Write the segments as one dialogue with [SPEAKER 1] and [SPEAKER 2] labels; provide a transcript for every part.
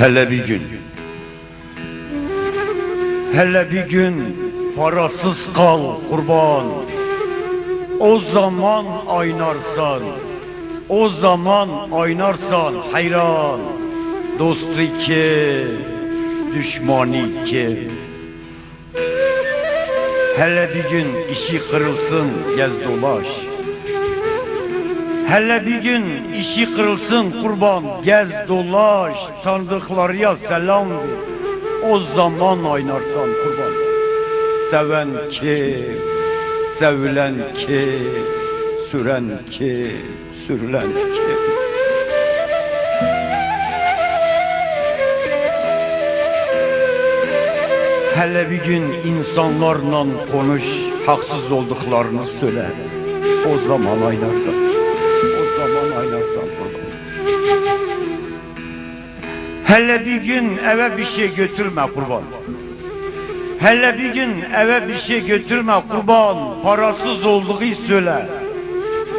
[SPEAKER 1] Hele bir gün. Hele bir gün parasız kal kurban. O zaman aynarsan O zaman aynarsan hayran. Dostu iki Düşmanı iki. Hele bir gün işi kırılsın gez dolaş Hele bir gün işi kırılsın kurban gez dolaş Tanıdıklarıya selam ver O zaman oynarsan kurban Seven ki Sevilen ki Süren ki Sürülen ki Hele bir gün insanlarla konuş Haksız olduklarını söyle O zaman oynarsan Hele bir gün eve bir şey götürme kurban. Hele bir gün eve bir şey götürme kurban. Parasız olduğu söyle.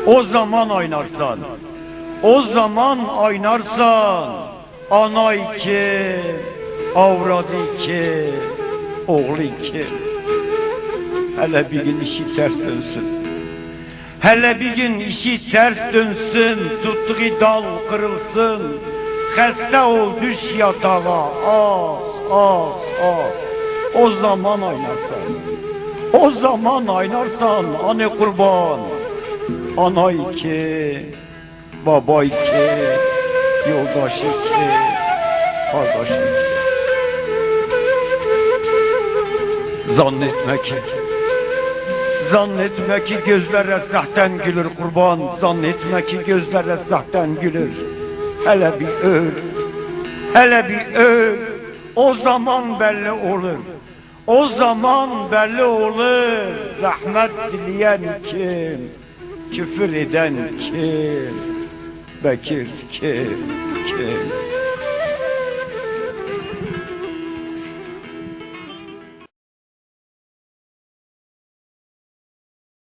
[SPEAKER 1] O zaman oynarsan. O zaman oynarsan. Ana iki Avradı iki Oğlu iki Hele bir gün işi ters dönsün. Hele bir gün işi ters dönsün. Tuttuğu dal kırılsın Heste ol düş yatağa. Ah ah ah O zaman oynarsan. O zaman oynarsan Anne kurban. Ana iki Baba iki Yoldaş iki Kardeş iki. Zannetme ki ki gözlere sahten gülür kurban Zannetme ki gözlere sahten gülür Hele bir öl. Hele bir öl. O zaman belli olur. O zaman belli olur. Rahmet dileyen kim? Küfür eden kim? Bekir kim? Kim